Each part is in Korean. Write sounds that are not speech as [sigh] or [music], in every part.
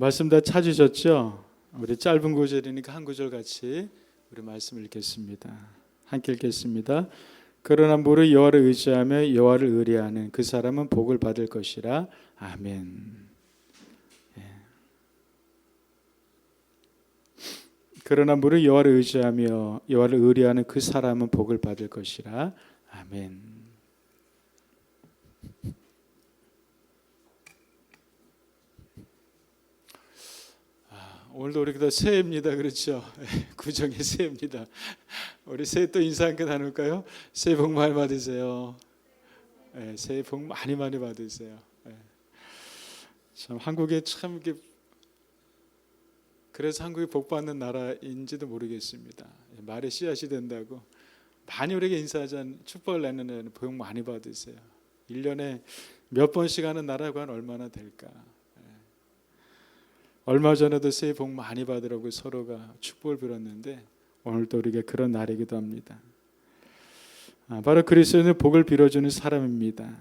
말씀 다 찾으셨죠? 우리 짧은 구절이니까 한 구절 같이 우리 말씀 읽겠습니다. 함께 읽겠습니다. 그러나 무릇 여호와를 의지하며 여호와를 의뢰하는 그 사람은 복을 받을 것이라. 아멘. 예. 그러나 무릇 여호와를 의지하며 여호와를 의뢰하는 그 사람은 복을 받을 것이라. 아멘. 오늘도 우리 다 새해입니다. 그렇죠? [laughs] 구정의 새해입니다. 우리 새해 또 인사 함께 나눌까요? 새해 복 많이 받으세요. 네, 새해 복 많이 많이 받으세요. 네. 참 한국에 참 이게 그래서 한국이 복 받는 나라인지도 모르겠습니다. 말에 씨앗이 된다고 많이 우리에게 인사하자 축복을 내는 복 많이 받으세요. 1년에 몇 번씩 하는 나라가 얼마나 될까? 얼마 전에도 새해 복 많이 받으라고 서로가 축복을 빌었는데 오늘도 우리가 그런 날이기도 합니다. 아, 바로 그리스도는 복을 빌어주는 사람입니다.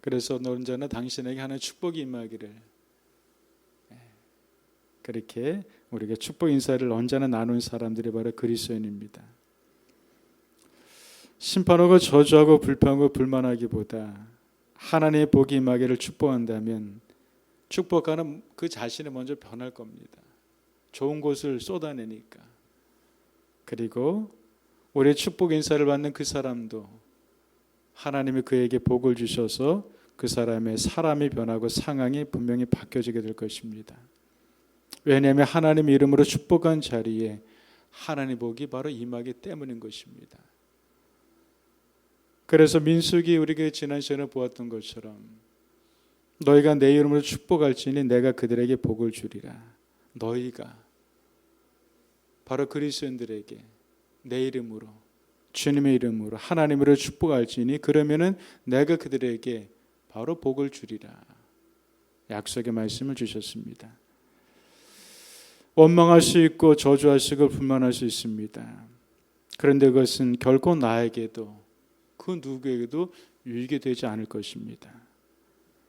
그래서 언제나 당신에게 하는 축복이 임하기를 예, 그렇게 우리가 축복 인사를 언제나 나눈 사람들이 바로 그리스도인입니다. 심판하고 저주하고 불평하고 불만하기보다 하나님의 복이 임하기를 축복한다면 축복하는 그 자신이 먼저 변할 겁니다. 좋은 곳을 쏟아내니까. 그리고 우리의 축복 인사를 받는 그 사람도 하나님이 그에게 복을 주셔서 그 사람의 사람이 변하고 상황이 분명히 바뀌어지게 될 것입니다. 왜냐하면 하나님 이름으로 축복한 자리에 하나님 복이 바로 임하기 때문인 것입니다. 그래서 민숙이 우리가 지난 시간에 보았던 것처럼 너희가 내 이름으로 축복할지니 내가 그들에게 복을 주리라. 너희가 바로 그리스도인들에게 내 이름으로 주님의 이름으로 하나님으로 축복할지니 그러면은 내가 그들에게 바로 복을 주리라. 약속의 말씀을 주셨습니다. 원망할 수 있고 저주할 수 있고 불만할 수 있습니다. 그런데 그것은 결코 나에게도 그 누구에게도 유익이 되지 않을 것입니다.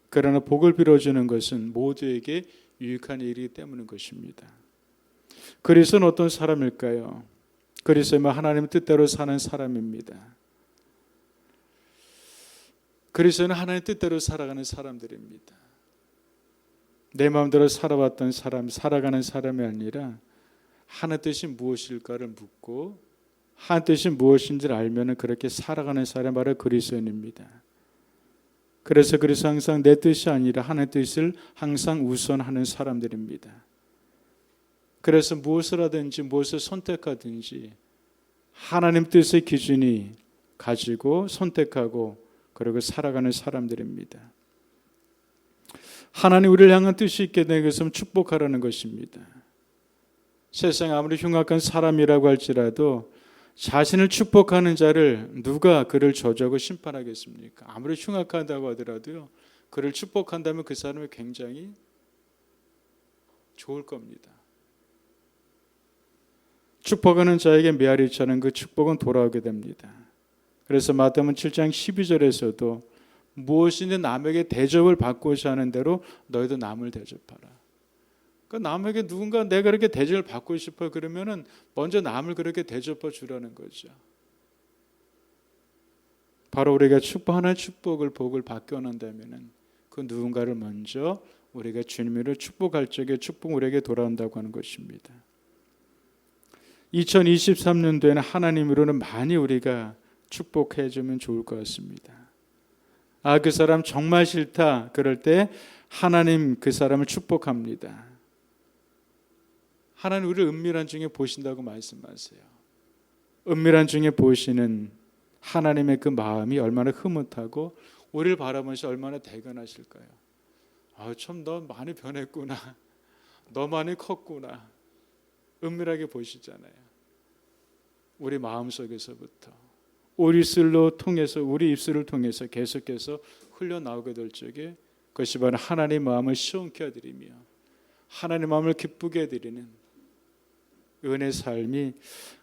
그러나 복을 빌어주는 것은 모두에게 유익한 일이기 때문인 것입니다. 그리스도는 어떤 사람일까요? 그리스도는 하나님 뜻대로 사는 사람입니다. 그리스도는 하나님 뜻대로 살아가는 사람들입니다. 내 마음대로 살아왔던 사람, 살아가는 사람이 아니라 하나님 뜻이 무엇일까를 묻고 하나님 뜻이 무엇인지를 알면 그렇게 살아가는 사람이 바로 그리스도인입니다. 그래서 그래서 항상 내 뜻이 아니라 하나님 뜻을 항상 우선하는 사람들입니다. 그래서 무엇을 하든지 무엇을 선택하든지 하나님 뜻의 기준이 가지고 선택하고 그리고 살아가는 사람들입니다. 하나님 우리를 향한 뜻이 있게 된 것은 축복하라는 것입니다. 세상 아무리 흉악한 사람이라고 할지라도 자신을 축복하는 자를 누가 그를 저주하고 심판하겠습니까? 아무리 흉악하다고 하더라도요. 그를 축복한다면 그 사람이 굉장히 좋을 겁니다. 축복하는 자에게 메아리 차는 그 축복은 돌아오게 됩니다. 그래서 마태복음 7장 12절에서도 무엇이든 남에게 대접을 받고자 하는 대로 너희도 남을 대접하라. 그 남에게 누군가 내가 그렇게 대접을 받고 싶어 그러면은 먼저 남을 그렇게 대접해 주라는 거죠. 바로 우리가 축복 하나 축복을 복을 원한다면은 그 누군가를 먼저 우리가 주님으로 축복할 적에 축복 우리에게 돌아온다고 하는 것입니다. 2023년도에는 하나님으로는 많이 우리가 축복해 주면 좋을 것 같습니다. 아, 그 사람 정말 싫다. 그럴 때 하나님 그 사람을 축복합니다. 하나님 우리를 은밀한 중에 보신다고 말씀하세요. 은밀한 중에 보시는 하나님의 그 마음이 얼마나 흐뭇하고 우리를 바라보면서 얼마나 대견하실까요? 아, 참 너 많이 변했구나. [laughs] 너 많이 컸구나. 은밀하게 보시잖아요. 우리 마음 속에서부터 우리 입술로 통해서 우리 입술을 통해서 계속해서 흘러나오게 될 적에 그것이 바로 하나님의 마음을 시원케 해드리며 하나님의 마음을 기쁘게 해드리는 은혜 삶이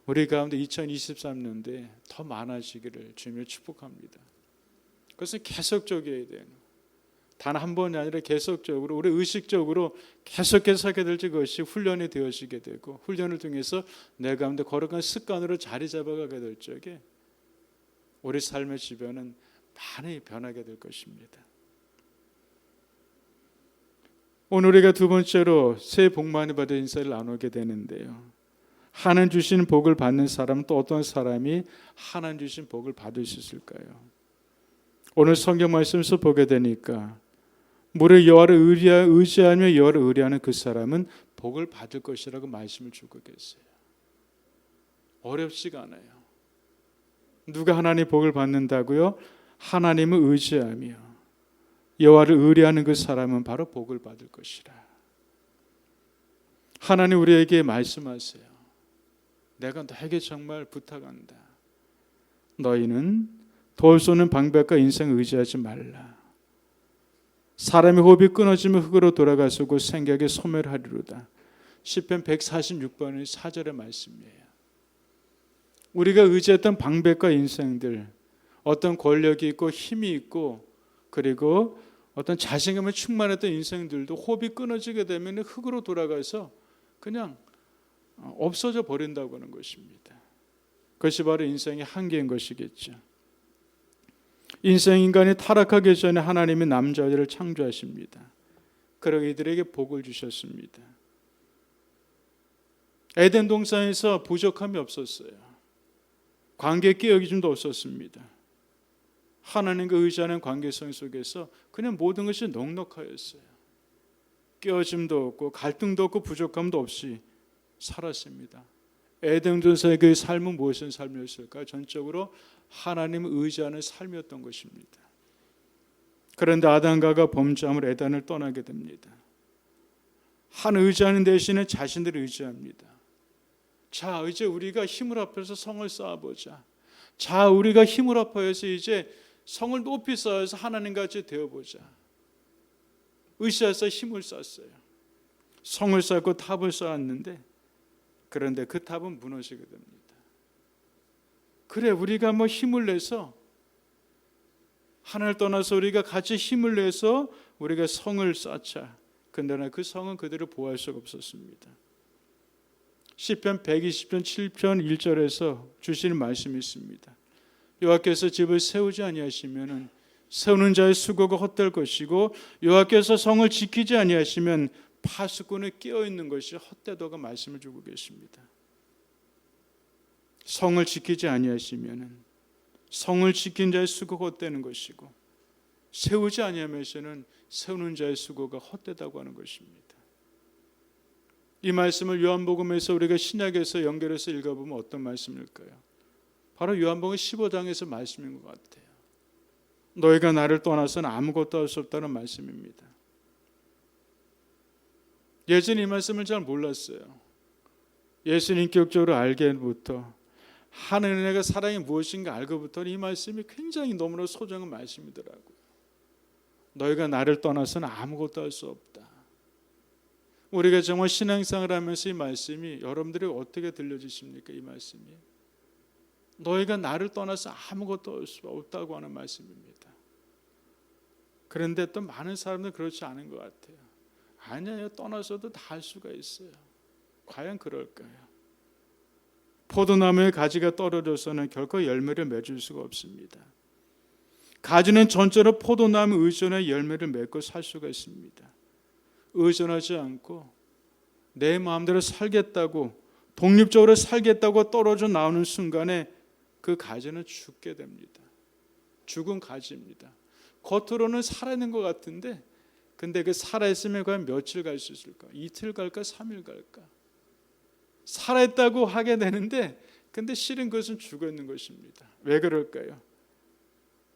우리 가운데 2023년도에 더 많아지기를 주님을 축복합니다. 그것은 계속적이어야 되는 단 한 번이 아니라 계속적으로 우리 의식적으로 계속해서 하게 될지 그것이 훈련이 되어지게 되고 훈련을 통해서 내 가운데 거룩한 습관으로 자리 잡아가게 될 적에 우리 삶의 주변은 많이 변하게 될 것입니다. 오늘 우리가 두 번째로 새해 복 많이 받은 인사를 나누게 되는데요. 하나님 주신 복을 받는 사람은 또 어떤 사람이 하나님 주신 복을 받을 수 있을까요? 오늘 성경 말씀에서 보게 되니까 무릇 여호와를 의지하며 여호와를 의리하는 그 사람은 복을 받을 것이라고 말씀을 주고 계세요. 어렵지가 않아요. 누가 하나님 복을 받는다고요? 하나님을 의지하며 여호와를 의리하는 그 사람은 바로 복을 받을 것이라. 하나님 우리에게 말씀하세요. 내가 너에게 정말 부탁한다. 너희는 돌 쏘는 방백과 인생 의지하지 말라. 사람의 호흡이 끊어지면 흙으로 돌아가서고 생각에 소멸하리로다. 시편 146번의 4절의 말씀이에요. 우리가 의지했던 방백과 인생들 어떤 권력이 있고 힘이 있고 그리고 어떤 자신감에 충만했던 인생들도 호흡이 끊어지게 되면 흙으로 돌아가서 그냥 없어져 버린다고 하는 것입니다. 그것이 바로 인생의 한계인 것이겠죠. 인생 인간이 타락하기 전에 하나님이 남자들을 창조하십니다. 그러 이들에게 복을 주셨습니다. 에덴 동산에서 부족함이 없었어요. 관계 끼어기즘도 없었습니다. 하나님과 의지하는 관계성 속에서 그냥 모든 것이 넉넉하였어요. 끼어짐도 없고 갈등도 없고 부족함도 없이 살았습니다. 에덴 동산의 그 삶은 무엇인 삶이었을까? 전적으로 하나님을 의지하는 삶이었던 것입니다. 그런데 아담과가 범죄함을 에덴을 떠나게 됩니다. 한 의지하는 대신에 자신들을 의지합니다. 자, 이제 우리가 힘을 합해서 성을 쌓아보자. 자, 우리가 힘을 합하여서 이제 성을 높이 쌓아서 하나님 같이 되어보자. 의시해서 힘을 쌓았어요. 성을 쌓고 탑을 쌓았는데 그런데 그 탑은 무너지게 됩니다. 그래 우리가 뭐 힘을 내서 하나를 떠나서 우리가 같이 힘을 내서 우리가 성을 쌓자. 근데 그 성은 그대로 보호할 수가 없었습니다. 시편 120편 7편 1절에서 주시는 말씀이 있습니다. 여호와께서 집을 세우지 아니하시면은 세우는 자의 수고가 헛될 것이고 여호와께서 성을 지키지 아니하시면 파수꾼에 끼어 있는 것이 헛되다고 말씀을 주고 계십니다. 성을 지키지 아니하시면은 성을 지킨 자의 수고가 헛되는 것이고 세우지 아니하면서는 세우는 자의 수고가 헛되다고 하는 것입니다. 이 말씀을 요한복음에서 우리가 신약에서 연결해서 읽어보면 어떤 말씀일까요? 바로 요한복음 15장에서 말씀인 것 같아요. 너희가 나를 떠나서는 아무것도 할 수 없다는 말씀입니다. 예전 이 말씀을 잘 몰랐어요. 예수님 인격적으로 알게부터 하늘 은혜가 사랑이 무엇인가 알고부터 이 말씀이 굉장히 너무나 소중한 말씀이더라고요. 너희가 나를 떠나서는 아무것도 할 수 없다. 우리가 정말 신앙생활 하면서 이 말씀이 여러분들이 어떻게 들려지십니까? 이 말씀이 너희가 나를 떠나서 아무것도 할 수 없다고 하는 말씀입니다. 그런데 또 많은 사람들은 그렇지 않은 것 같아요. 아니에요. 떠나서도 다 할 수가 있어요. 과연 그럴까요? 포도나무의 가지가 떨어져서는 결코 열매를 맺을 수가 없습니다. 가지는 전적으로 포도나무 의존의 열매를 맺고 살 수가 있습니다. 의존하지 않고 내 마음대로 살겠다고 독립적으로 살겠다고 떨어져 나오는 순간에 그 가지는 죽게 됩니다. 죽은 가지입니다. 겉으로는 살아있는 것 같은데 근데 그 살아있으면 과연 며칠 갈 수 있을까? 이틀 갈까? 삼일 갈까? 살아있다고 하게 되는데 근데 실은 그것은 죽어 있는 것입니다. 왜 그럴까요?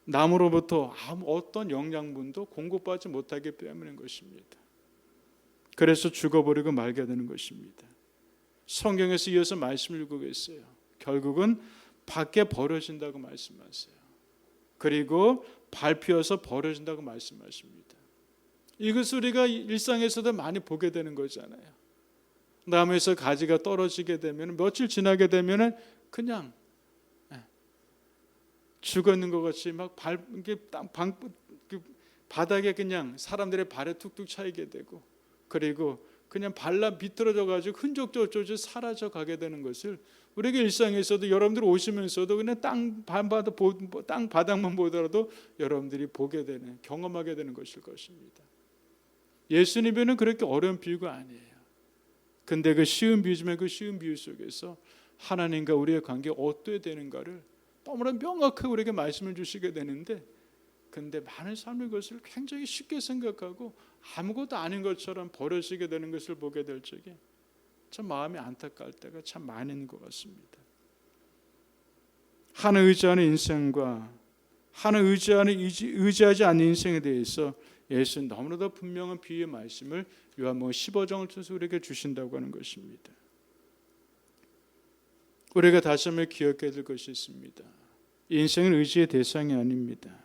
나무로부터 아무 어떤 영양분도 공급받지 못하기 때문인 것입니다. 그래서 죽어버리고 말게 되는 것입니다. 성경에서 이어서 말씀을 읽고 계세요. 결국은 밖에 버려진다고 말씀하세요. 그리고 밟혀서 버려진다고 말씀하십니다. 이것을 우리가 일상에서도 많이 보게 되는 거잖아요. 나무에서 가지가 떨어지게 되면 며칠 지나게 되면은 그냥 예, 죽었는 것 같이 막 발, 이게 방, 바닥에 그냥 사람들의 발에 툭툭 차이게 되고 그리고 그냥 발라 비틀어져 가지고 흔적조차 사라져 가게 되는 것을 우리에게 일상에서도 여러분들 오시면서도 그냥 땅 반바닥 땅 바닥만 보더라도 여러분들이 보게 되는 경험하게 되는 것일 것입니다. 예수님에는 그렇게 어려운 비유가 아니에요. 근데 그 쉬운 비유지만 그 쉬운 비유 속에서 하나님과 우리의 관계 어떻게 되는가를 너무나 명확하게 우리에게 말씀을 주시게 되는데 근데 많은 삶의 것을 굉장히 쉽게 생각하고 아무것도 아닌 것처럼 버려지게 되는 것을 보게 될 적에 참 마음이 안타까울 때가 참 많은 것 같습니다. 하나 의지하는 인생과 하나 의지하는 의지, 의지하지 않는 인생에 대해서 예수는 너무나도 분명한 비유의 말씀을 요한복음 15장을 통해서 우리에게 주신다고 하는 것입니다. 우리가 다시 한번 기억해야 될 것이 있습니다. 인생은 의지의 대상이 아닙니다.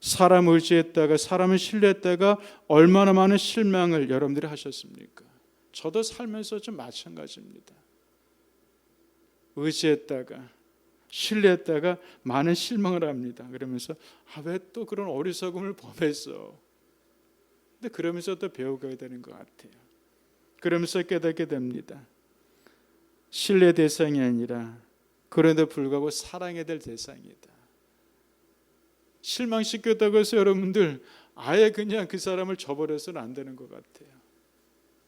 사람 의지했다가 사람을 신뢰했다가 얼마나 많은 실망을 여러분들이 하셨습니까? 저도 살면서 좀 마찬가지입니다. 의지했다가 신뢰했다가 많은 실망을 합니다. 그러면서 아, 왜 또 그런 어리석음을 범했어? 근데 그러면서 또 배워가야 되는 것 같아요. 그러면서 깨닫게 됩니다. 신뢰 대상이 아니라 그런데 불구하고 사랑해야 될 대상이다. 실망시켰다고 해서 여러분들 아예 그냥 그 사람을 저버려서는 안 되는 것 같아요.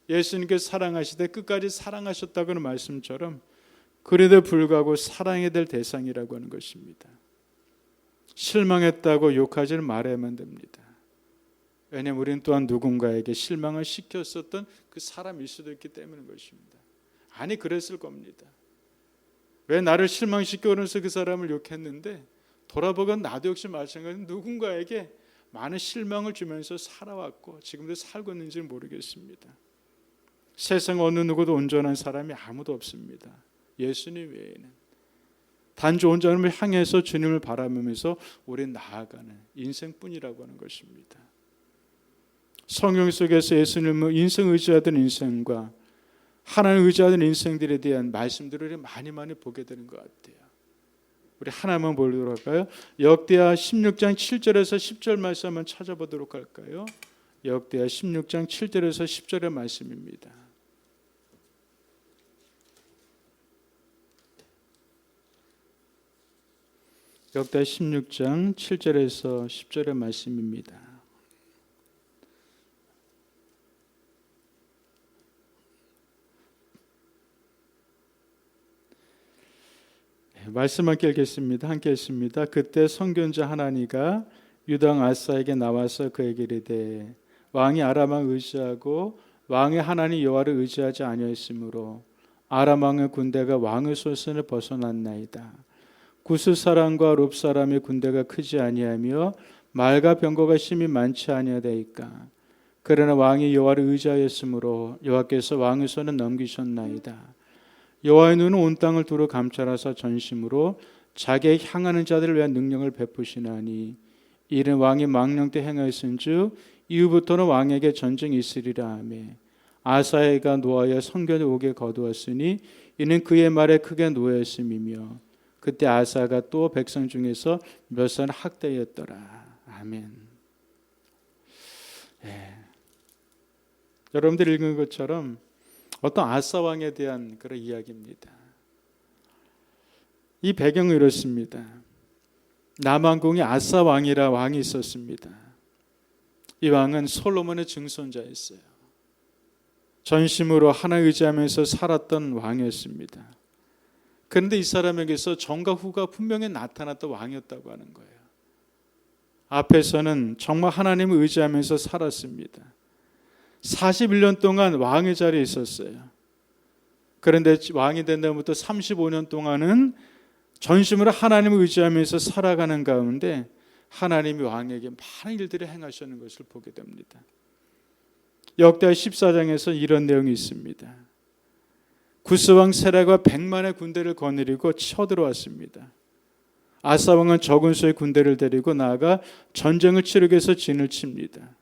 예수님께서 사랑하시되 끝까지 사랑하셨다고는 말씀처럼 그래도 불구하고 사랑해야 될 대상이라고 하는 것입니다. 실망했다고 욕하지는 말아야만 됩니다. 왜냐하면 우리는 또한 누군가에게 실망을 시켰었던 그 사람일 수도 있기 때문인 것입니다. 아니 그랬을 겁니다. 왜 나를 실망시켜 그러면서 그 사람을 욕했는데 돌아보건 나도 역시 마찬가지로 누군가에게 많은 실망을 주면서 살아왔고 지금도 살고 있는지는 모르겠습니다. 세상 어느 누구도 온전한 사람이 아무도 없습니다. 예수님 외에는 단지 온전함을 향해서 주님을 바라보면서 우리 나아가는 인생뿐이라고 하는 것입니다. 성경 속에서 예수님은 인생 의지하던 인생과 하나님 의지하던 인생들에 대한 말씀들을 많이 많이 보게 되는 것 같아요. 우리 하나만 보도록 할까요? 역대하 16장 7절에서 10절 말씀 한번 찾아보도록 할까요? 역대하 16장 7절에서 10절의 말씀입니다. 역대 16장 7절에서 10절의 말씀입니다. 네, 말씀 함께 읽겠습니다. 함께 읽습니다. 그때 선견자 하나니가 유당 아사에게 나와서 그에게 이르되 왕이 아람왕 의지하고 왕의 하나님 여호와를 의지하지 아니하였으므로 아람 왕의 군대가 왕의 소선을 벗어났나이다. 구스 사람과 롭 사람의 군대가 크지 아니하며 말과 병거가 심히 많지 아니하다이까. 그러나 왕이 여호와를 의지하였으므로 여호와께서 왕의 손에 넘기셨나이다. 여호와의 눈은 온 땅을 두루 감찰하사 전심으로 자기의 향하는 자들을 위한 능력을 베푸시나니 이는 왕이 망령 때 행하였은즉 이후부터는 왕에게 전쟁이 있으리라 하매 아사야가 노하여 성견을 오게 거두었으니 이는 그의 말에 크게 노하였음이며 그때 아사가 또 백성 중에서 몇 살 학대였더라. 아멘. 예. 여러분들 읽은 것처럼 어떤 아사 왕에 대한 그런 이야기입니다. 이 배경은 이렇습니다. 남왕궁에 아사 왕이라 왕이 있었습니다. 이 왕은 솔로몬의 증손자였어요. 전심으로 하나 의지하면서 살았던 왕이었습니다. 그런데 이 사람에게서 정과 후가 분명히 나타났던 왕이었다고 하는 거예요. 앞에서는 정말 하나님을 의지하면서 살았습니다. 41년 동안 왕의 자리에 있었어요. 그런데 왕이 된 다음부터 35년 동안은 전심으로 하나님을 의지하면서 살아가는 가운데 하나님이 왕에게 많은 일들을 행하시는 것을 보게 됩니다. 역대 14장에서 이런 내용이 있습니다. 구스왕 세라가 백만의 군대를 거느리고 쳐들어왔습니다. 아사 왕은 적은 수의 군대를 데리고 나아가 전쟁을 치르기 위해서 진을 칩니다.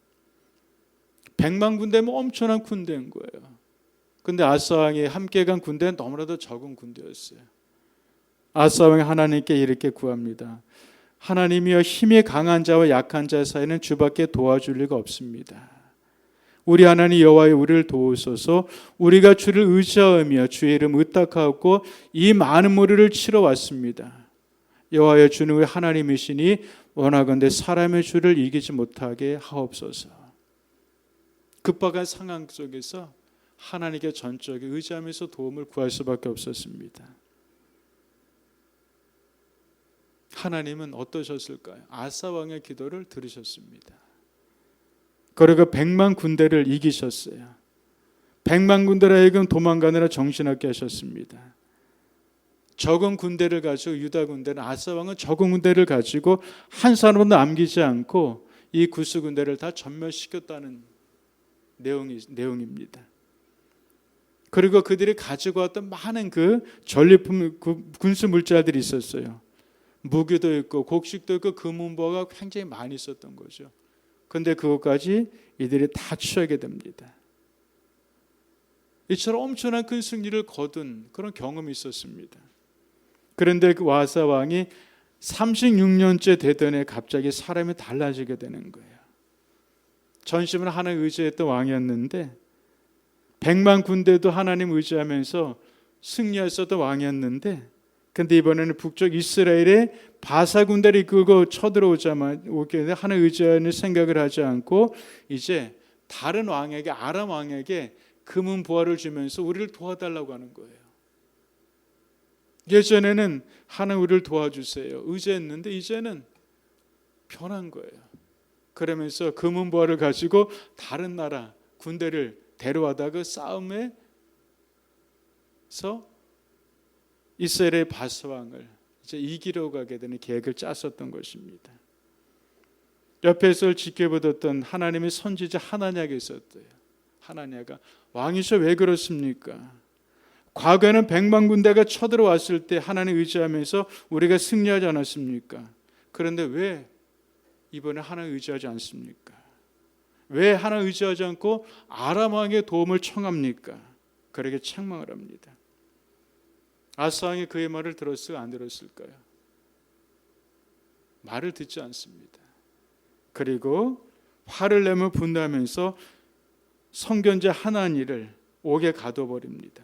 백만 군대면 엄청난 군대인 거예요. 근데 아사 왕이 함께 간 군대는 너무나도 적은 군대였어요. 아사 왕이 하나님께 이렇게 구합니다. 하나님이여 힘이 강한 자와 약한 자 사이는 주밖에 도와줄 리가 없습니다. 우리 하나님 여호와여 우리를 도우소서 우리가 주를 의지하며 주의 이름 의탁하고 이 많은 무리를 치러 왔습니다. 여호와여 주는 우리 하나님이시니 원하건대 사람의 주를 이기지 못하게 하옵소서. 급박한 상황 속에서 하나님께 전적에 의지하면서 도움을 구할 수밖에 없었습니다. 하나님은 어떠셨을까요? 아사 왕의 기도를 들으셨습니다. 그리고 백만 군대를 이기셨어요. 백만 군대라 하여금 도망가느라 정신없게 하셨습니다. 적은 군대를 가지고 유다 군대는 아사 왕은 적은 군대를 가지고 한 사람도 남기지 않고 이 구스 군대를 다 전멸시켰다는 내용이 내용입니다. 그리고 그들이 가지고 왔던 많은 그 전리품 그 군수 물자들이 있었어요. 무기도 있고 곡식도 있고 금은보가 굉장히 많이 있었던 거죠. 근데 그것까지 이들이 다 취하게 됩니다. 이처럼 엄청난 큰 승리를 거둔 그런 경험이 있었습니다. 그런데 그 와사 왕이 36년째 되던 해 갑자기 사람이 달라지게 되는 거예요. 전심을 하나님 의지했던 왕이었는데 백만 군대도 하나님 의지하면서 승리했었던 왕이었는데 근데 이번에는 북쪽 이스라엘의 바사 군대를 이끌고 쳐들어오자마자 하나님 의지하는 생각을 하지 않고 이제 다른 왕에게 아람 왕에게 금은 부하를 주면서 우리를 도와달라고 하는 거예요. 예전에는 하나님 우리를 도와주세요. 의지했는데 이제는 변한 거예요. 그러면서 금은 부하를 가지고 다른 나라 군대를 데려와다가 그 싸움에서 이스라엘의 바스왕을 이제 이기려 가게 되는 계획을 짰었던 것입니다. 옆에서 지켜보던 하나님의 선지자 하나냐가 있었대요. 하나냐가 왕이셔 왜 그렇습니까? 과거에는 백만 군대가 쳐들어왔을 때 하나님 의지하면서 우리가 승리하지 않았습니까? 그런데 왜 이번에 하나님 의지하지 않습니까? 왜 하나님 의지하지 않고 아람 왕의 도움을 청합니까? 그렇게 책망을 합니다. 아사 왕이 그의 말을 들었을까 안 들었을까요? 말을 듣지 않습니다. 그리고 화를 내며 분노하면서 성견자 하나니를 옥에 가둬버립니다.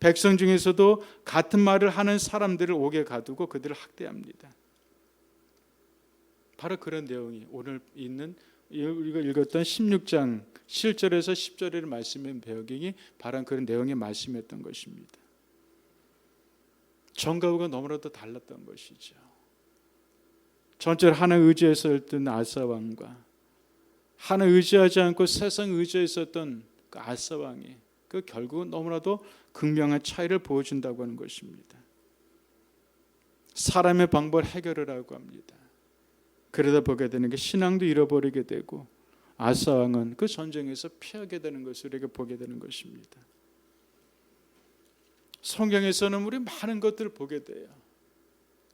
백성 중에서도 같은 말을 하는 사람들을 옥에 가두고 그들을 학대합니다. 바로 그런 내용이 오늘 있는 우리가 읽었던 16장 7절에서 10절의 말씀의 배경이 바로 그런 내용의 말씀이었던 것입니다. 정가우가 너무나도 달랐던 것이죠. 전체를 하나 의지해서 있던 아사 왕과 하나 의지하지 않고 세상 의지에 있었던 그 아사 왕이 그 결국은 너무나도 극명한 차이를 보여준다고 하는 것입니다. 사람의 방법을 해결을 하고 합니다. 그러다 보게 되는 게 신앙도 잃어버리게 되고 아사 왕은 그 전쟁에서 피하게 되는 것을 우리가 보게 되는 것입니다. 성경에서는 우리 많은 것들을 보게 돼요.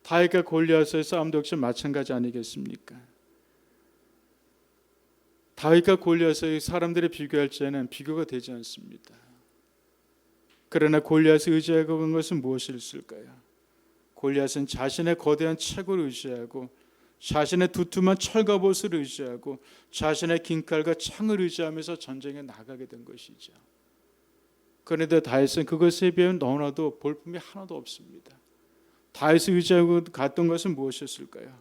다윗과 골리앗의 싸움도 역시 마찬가지 아니겠습니까? 다윗과 골리앗의 사람들이 비교할 때는 비교가 되지 않습니다. 그러나 골리앗을 의지하고 간 것은 무엇일까요? 골리앗은 자신의 거대한 책을 의지하고 자신의 두툼한 철갑옷을 의지하고 자신의 긴 칼과 창을 의지하면서 전쟁에 나가게 된 것이죠. 그런데 다윗은 그것에 비하면 너무나도 볼품이 하나도 없습니다. 다윗을 의지하고 갔던 것은 무엇이었을까요?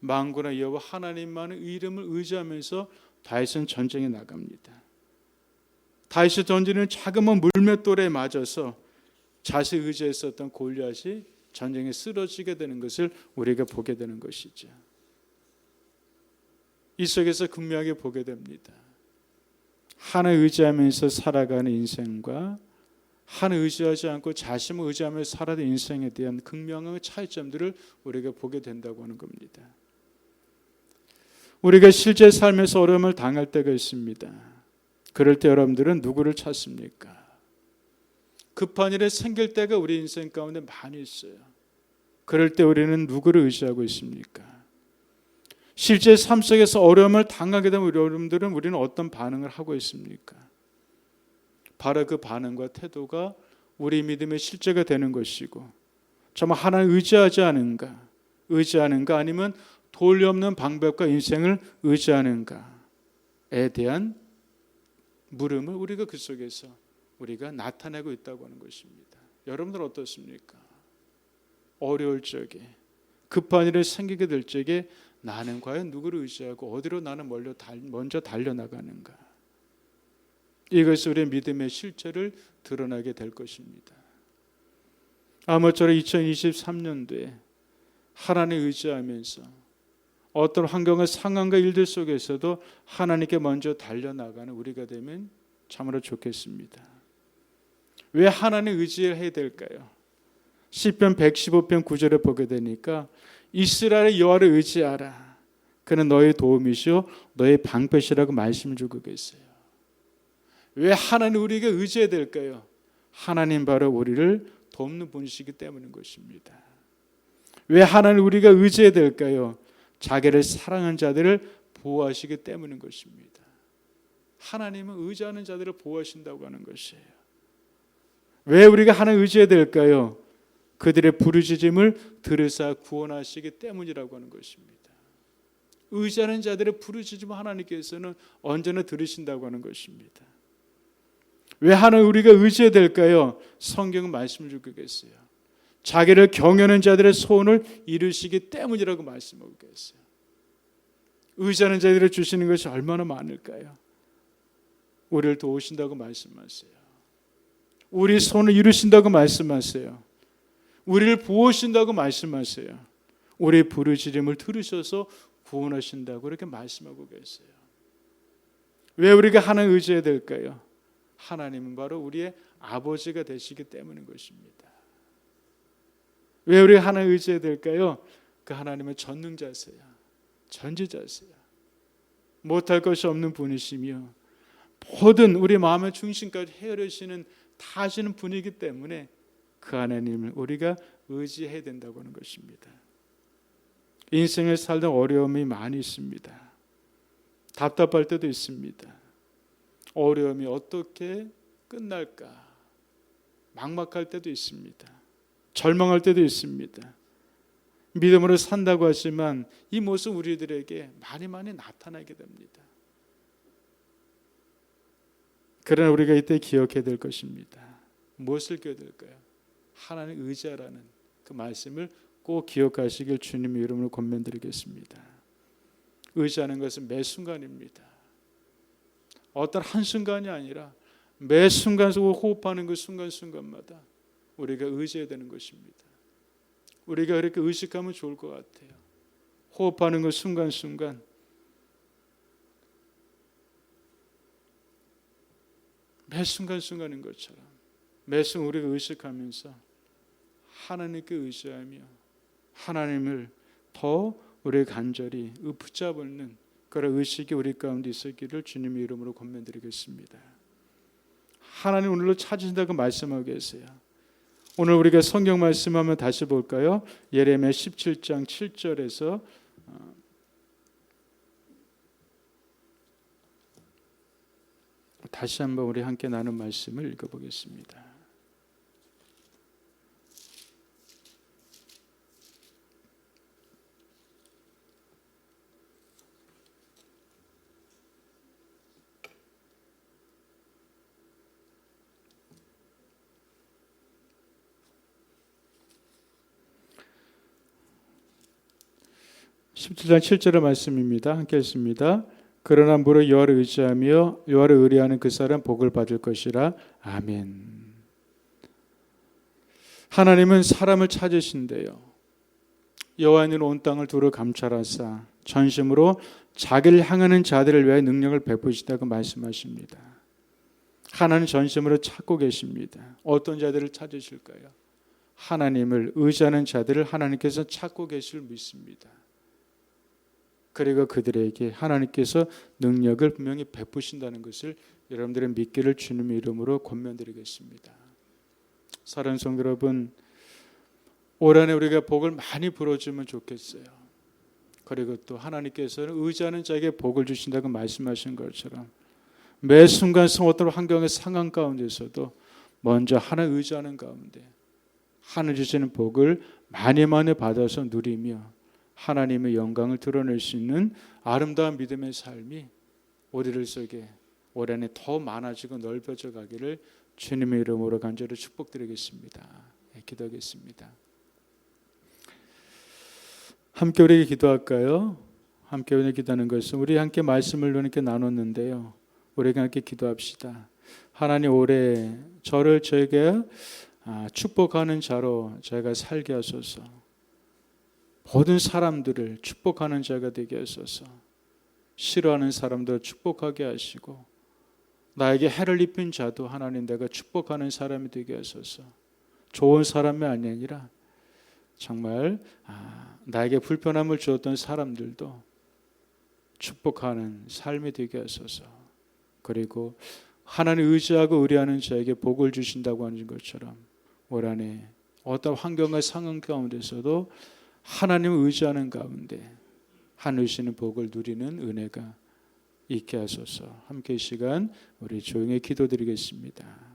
망군의 여호와 하나님만의 이름을 의지하면서 다윗은 전쟁에 나갑니다. 다윗이 던지는 자그마한 물맷돌에 맞아서 자신 의지했었던 골리앗이 전쟁에 쓰러지게 되는 것을 우리가 보게 되는 것이죠. 이 속에서 극명하게 보게 됩니다. 하나 의지하면서 살아가는 인생과 하나 의지하지 않고 자신을 의지하면서 살아가는 인생에 대한 극명한 차이점들을 우리가 보게 된다고 하는 겁니다. 우리가 실제 삶에서 어려움을 당할 때가 있습니다. 그럴 때 여러분들은 누구를 찾습니까? 급한 일이 생길 때가 우리 인생 가운데 많이 있어요. 그럴 때 우리는 누구를 의지하고 있습니까? 실제 삶 속에서 어려움을 당하게 되면 우리 여러분들은 우리는 어떤 반응을 하고 있습니까? 바로 그 반응과 태도가 우리 믿음의 실제가 되는 것이고 정말 하나님 의지하지 않은가 의지하는가 아니면 돌리 없는 방법과 인생을 의지하는가에 대한 물음을 우리가 그 속에서 우리가 나타내고 있다고 하는 것입니다. 여러분들 어떻습니까? 어려울 적에 급한 일이 생기게 될 적에 나는 과연 누구를 의지하고 어디로 나는 먼저 달려나가는가? 이것이 우리의 믿음의 실체를 드러나게 될 것입니다. 아무쪼록 2023년도에 하나님 의지하면서 어떤 환경과 상황과 일들 속에서도 하나님께 먼저 달려나가는 우리가 되면 참으로 좋겠습니다. 왜 하나님 의지해야 될까요? 시편 115편 9절에 보게 되니까 이스라엘의 여호와를 의지하라. 그는 너의 도움이시요 너의 방패시라고 말씀을 주고 계세요. 왜 하나님 우리에게 의지해야 될까요? 하나님 바로 우리를 돕는 분이시기 때문인 것입니다. 왜 하나님 우리가 의지해야 될까요? 자기를 사랑하는 자들을 보호하시기 때문인 것입니다. 하나님은 의지하는 자들을 보호하신다고 하는 것이에요. 왜 우리가 하나님 의지해야 될까요? 그들의 부르짖음을 들으사 구원하시기 때문이라고 하는 것입니다. 의지하는 자들의 부르짖음을 하나님께서는 언제나 들으신다고 하는 것입니다. 왜 하나님 우리가 의지해야 될까요? 성경은 말씀을 주고 계세요. 자기를 경외하는 자들의 소원을 이루시기 때문이라고 말씀하고 계세요. 의지하는 자들을 주시는 것이 얼마나 많을까요? 우리를 도우신다고 말씀하세요. 우리 손을 이루신다고 말씀하세요. 우리를 보호하신다고 말씀하세요. 우리의 부르짖음을 들으셔서 구원하신다고 이렇게 말씀하고 계세요. 왜 우리가 하나님 의지해야 될까요? 하나님은 바로 우리의 아버지가 되시기 때문인 것입니다. 왜 우리 하나님 의지해야 될까요? 그 하나님은 전능자세요. 전지자세요. 못할 것이 없는 분이시며 모든 우리 마음의 중심까지 헤아리시는 다 하시는 분이기 때문에 그 하나님을 우리가 의지해야 된다고 하는 것입니다. 인생을 살던 어려움이 많이 있습니다. 답답할 때도 있습니다. 어려움이 어떻게 끝날까? 막막할 때도 있습니다. 절망할 때도 있습니다. 믿음으로 산다고 하지만 이 모습 우리들에게 많이 많이 나타나게 됩니다. 그러나 우리가 이때 기억해야 될 것입니다. 무엇을 기억해야 될까요? 하나님 의지하라는 그 말씀을 꼭 기억하시길 주님의 이름으로 권면드리겠습니다. 의지하는 것은 매 순간입니다. 어떤 한 순간이 아니라 매 순간 호흡하는 그 순간 순간마다 우리가 의지해야 되는 것입니다. 우리가 그렇게 의식하면 좋을 것 같아요. 호흡하는 그 순간 순간 매 순간 순간인 것처럼 매순 우리가 의식하면서 하나님께 의지하며 하나님을 더 우리 간절히 붙잡는 그런 의식이 우리 가운데 있었기를 주님의 이름으로 권면드리겠습니다. 하나님 오늘로 찾으신다고 말씀하고 계세요. 오늘 우리가 성경 말씀하면 다시 볼까요? 예레미야 17장 7절에서 어, 다시 한번 우리 함께 나눈 말씀을 읽어보겠습니다. 17장 7절의 말씀입니다. 함께 읽습니다. 그러나 무릇 여호와를 의지하며 여호와를 의뢰하는 그 사람 복을 받을 것이라. 아멘. 하나님은 사람을 찾으신대요. 여호와는 온 땅을 두루 감찰하사 전심으로 자기를 향하는 자들을 위해 능력을 베푸시다고 말씀하십니다. 하나님 전심으로 찾고 계십니다. 어떤 자들을 찾으실까요? 하나님을 의지하는 자들을 하나님께서 찾고 계실 믿습니다. 그리고 그들에게 하나님께서 능력을 분명히 베푸신다는 것을 여러분들의 믿기를 주님의 이름으로 권면드리겠습니다. 사랑하는 성도 여러분, 올 한해 우리가 복을 많이 불어주면 좋겠어요. 그리고 또 하나님께서는 의지하는 자에게 복을 주신다고 말씀하신 것처럼 매 순간 어떤 환경의 상황 가운데서도 먼저 하나 의지하는 가운데 하늘 주시는 복을 많이 많이 받아서 누리며 하나님의 영광을 드러낼 수 있는 아름다운 믿음의 삶이 우리를 속에 올해 안에 더 많아지고 넓어져 가기를 주님의 이름으로 간절히 축복드리겠습니다. 네, 기도하겠습니다. 함께 우리 기도할까요? 함께 우리 기도하는 것은 우리 함께 말씀을 이렇게 나눴는데요. 우리가 함께 기도합시다. 하나님 올해 저를 저에게 아, 축복하는 자로 저희가 살게 하소서. 모든 사람들을 축복하는 자가 되게 하소서. 싫어하는 사람들을 축복하게 하시고 나에게 해를 입힌 자도 하나님 내가 축복하는 사람이 되게 하소서. 좋은 사람이 아니라 정말 아, 나에게 불편함을 주었던 사람들도 축복하는 삶이 되게 하소서. 그리고 하나님 의지하고 의뢰하는 자에게 복을 주신다고 하는 것처럼 올 한해 어떤 환경과 상황 가운데서도 하나님을 의지하는 가운데 하늘시는 복을 누리는 은혜가 있게 하소서. 함께 이 시간 우리 조용히 기도드리겠습니다.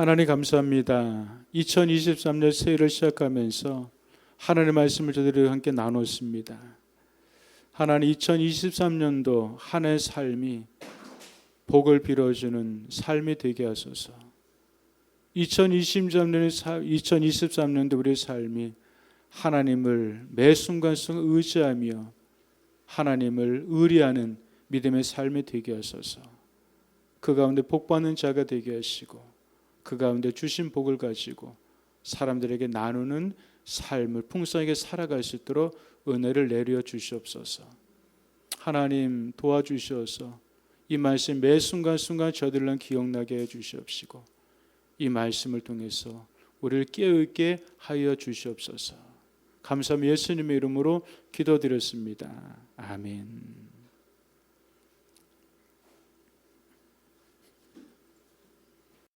하나님 감사합니다. 2023년 새해를 시작하면서 하나님의 말씀을 저희들이 함께 나눴습니다. 하나님 2023년도 한 해 삶이 복을 빌어주는 삶이 되게 하소서. 2023년의 2023년도 우리의 삶이 하나님을 매 순간순간 의지하며 하나님을 의리하는 믿음의 삶이 되게 하소서. 그 가운데 복 받는 자가 되게 하시고 그 가운데 주신 복을 가지고 사람들에게 나누는 삶을 풍성하게 살아갈 수 있도록 은혜를 내려 주시옵소서. 하나님 도와주셔서 이 말씀 매 순간순간 저들랑 기억나게 해 주시옵시고 이 말씀을 통해서 우리를 깨어있게 하여 주시옵소서. 감사함 예수님의 이름으로 기도드렸습니다. 아멘.